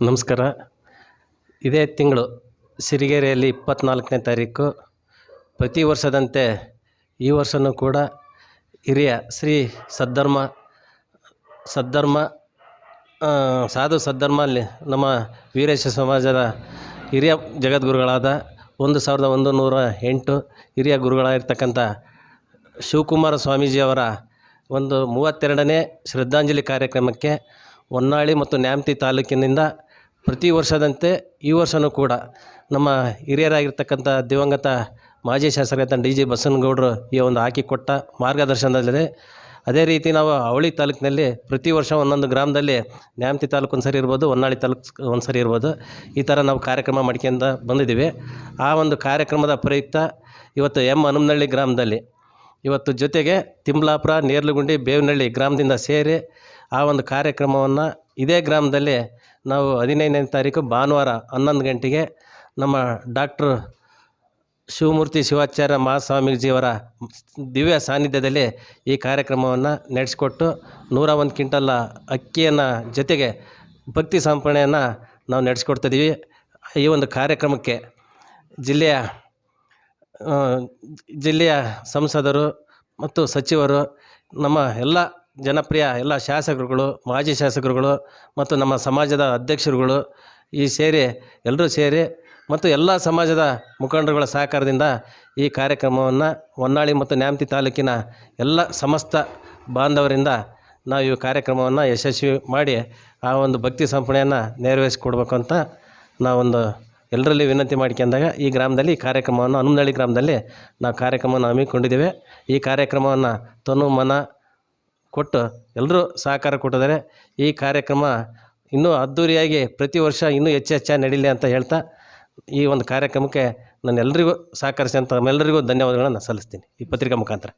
ನಮಸ್ಕಾರ. ಇದೇ ತಿಂಗಳು ಸಿರಿಗೆರೆಯಲ್ಲಿ ಇಪ್ಪತ್ತ್ನಾಲ್ಕನೇ ತಾರೀಕು. ಪ್ರತಿ ವರ್ಷದಂತೆ ಈ ವರ್ಷವೂ ಕೂಡ ಹಿರಿಯ ಶ್ರೀ ಸದ್ಧರ್ಮ ಸದ್ಧರ್ಮ ಸಾಧು ಸದ್ಧರ್ಮ ಅಲ್ಲಿ ನಮ್ಮ ವೀರೇಶ ಸಮಾಜದ ಹಿರಿಯ ಜಗದ್ಗುರುಗಳಾದ ಒಂದು ಸಾವಿರದ ಒಂದು ನೂರ ಎಂಟು ಹಿರಿಯ ಗುರುಗಳಾಗಿರ್ತಕ್ಕಂಥ ಶಿವಕುಮಾರ ಸ್ವಾಮೀಜಿಯವರ ಒಂದು ಮೂವತ್ತೆರಡನೇ ಶ್ರದ್ಧಾಂಜಲಿ ಕಾರ್ಯಕ್ರಮಕ್ಕೆ ಹೊನ್ನಾಳಿ ಮತ್ತು ನ್ಯಾಮತಿ ತಾಲೂಕಿನಿಂದ ಪ್ರತಿ ವರ್ಷದಂತೆ ಈ ವರ್ಷವೂ ಕೂಡ ನಮ್ಮ ಹಿರಿಯರಾಗಿರ್ತಕ್ಕಂಥ ದಿವಂಗತ ಮಾಜಿ ಶಾಸಕರಾದ ಡಿ ಜಿ ಬಸವನಗೌಡರು ಈ ಒಂದು ಹಾಕಿಕೊಟ್ಟ ಮಾರ್ಗದರ್ಶನದಲ್ಲಿದೆ. ಅದೇ ರೀತಿ ನಾವು ಅವಳಿ ತಾಲೂಕಿನಲ್ಲಿ ಪ್ರತಿ ವರ್ಷ ಒಂದೊಂದು ಗ್ರಾಮದಲ್ಲಿ ನ್ಯಾಮತಿ ತಾಲೂಕು ಒಂದು ಸರಿ ಇರ್ಬೋದು, ಹೊನ್ನಾಳಿ ತಾಲೂಕು ಒಂದು ಸರಿ ಇರ್ಬೋದು. ಈ ಥರ ನಾವು ಕಾರ್ಯಕ್ರಮ ಮಾಡ್ಕೊಂಡು ಬಂದಿದ್ದೀವಿ. ಆ ಒಂದು ಕಾರ್ಯಕ್ರಮದ ಪ್ರಯುಕ್ತ ಇವತ್ತು ಎಂ ಹನುಮನಹಳ್ಳಿ ಗ್ರಾಮದಲ್ಲಿ ಇವತ್ತು ಜೊತೆಗೆ ತಿಮ್ಲಾಪುರ, ನೇರ್ಲಗುಂಡಿ, ಬೇವನಹಳ್ಳಿ ಗ್ರಾಮದಿಂದ ಸೇರಿ ಆ ಒಂದು ಕಾರ್ಯಕ್ರಮವನ್ನು ಇದೇ ಗ್ರಾಮದಲ್ಲಿ ನಾವು ಹದಿನೈದನೇ ತಾರೀಕು ಭಾನುವಾರ ಹನ್ನೊಂದು ಗಂಟೆಗೆ ನಮ್ಮ ಡಾಕ್ಟ್ರು ಶಿವಮೂರ್ತಿ ಶಿವಾಚಾರ್ಯ ಮಹಾಸ್ವಾಮೀಜಿಯವರ ದಿವ್ಯ ಸಾನ್ನಿಧ್ಯದಲ್ಲಿ ಈ ಕಾರ್ಯಕ್ರಮವನ್ನು ನಡೆಸಿಕೊಟ್ಟು ನೂರ ಒಂದು ಕ್ವಿಂಟಲ್ ಅಕ್ಕಿಯನ್ನು ಜೊತೆಗೆ ಭಕ್ತಿ ಸಮರ್ಪಣೆಯನ್ನು ನಾವು ನಡೆಸ್ಕೊಡ್ತಿದ್ದೀವಿ. ಈ ಒಂದು ಕಾರ್ಯಕ್ರಮಕ್ಕೆ ಜಿಲ್ಲೆಯ ಜಿಲ್ಲೆಯ ಸಂಸದರು ಮತ್ತು ಸಚಿವರು ನಮ್ಮ ಎಲ್ಲ ಜನಪ್ರಿಯ ಎಲ್ಲ ಶಾಸಕರುಗಳು, ಮಾಜಿ ಶಾಸಕರುಗಳು ಮತ್ತು ನಮ್ಮ ಸಮಾಜದ ಅಧ್ಯಕ್ಷರುಗಳು ಈ ಸೇರಿ ಎಲ್ಲರೂ ಸೇರಿ ಮತ್ತು ಎಲ್ಲ ಸಮಾಜದ ಮುಖಂಡರುಗಳ ಸಹಕಾರದಿಂದ ಈ ಕಾರ್ಯಕ್ರಮವನ್ನು ಹೊನ್ನಾಳಿ ಮತ್ತು ನ್ಯಾಮತಿ ತಾಲೂಕಿನ ಎಲ್ಲ ಸಮಸ್ತ ಬಾಂಧವರಿಂದ ನಾವು ಈ ಕಾರ್ಯಕ್ರಮವನ್ನು ಯಶಸ್ವಿ ಮಾಡಿ ಆ ಒಂದು ಭಕ್ತಿ ಸಂಪಣೆಯನ್ನು ನೆರವೇರಿಸಿಕೊಡ್ಬೇಕು ಅಂತ ನಾವೊಂದು ಎಲ್ಲರಲ್ಲಿ ವಿನಂತಿ ಮಾಡ್ಕೊಂಡಾಗ ಈ ಗ್ರಾಮದಲ್ಲಿ ಈ ಕಾರ್ಯಕ್ರಮವನ್ನು ಹನುಮನಹಳ್ಳಿ ಗ್ರಾಮದಲ್ಲಿ ನಾವು ಕಾರ್ಯಕ್ರಮವನ್ನು ಹಮ್ಮಿಕೊಂಡಿದ್ದೇವೆ. ಈ ಕಾರ್ಯಕ್ರಮವನ್ನು ತನು ಮನ ಕೊಟ್ಟು ಎಲ್ಲರೂ ಸಹಕಾರ ಕೊಟ್ಟಿದ್ದಾರೆ. ಈ ಕಾರ್ಯಕ್ರಮ ಇನ್ನೂ ಅದ್ಧೂರಿಯಾಗಿ ಪ್ರತಿ ವರ್ಷ ಇನ್ನೂ ಹೆಚ್ಚು ಹೆಚ್ಚಾಗಿ ನಡೀಲಿ ಅಂತ ಹೇಳ್ತಾ ಈ ಒಂದು ಕಾರ್ಯಕ್ರಮಕ್ಕೆ ನಾನು ಎಲ್ಲರಿಗೂ ಸಹಕರಿಸಿದಂಥ ನಮ್ಮೆಲ್ಲರಿಗೂ ಧನ್ಯವಾದಗಳನ್ನು ಸಲ್ಲಿಸ್ತೀನಿ. ಈ ಪತ್ರಿಕಾ ಮುಖಾಂತರ.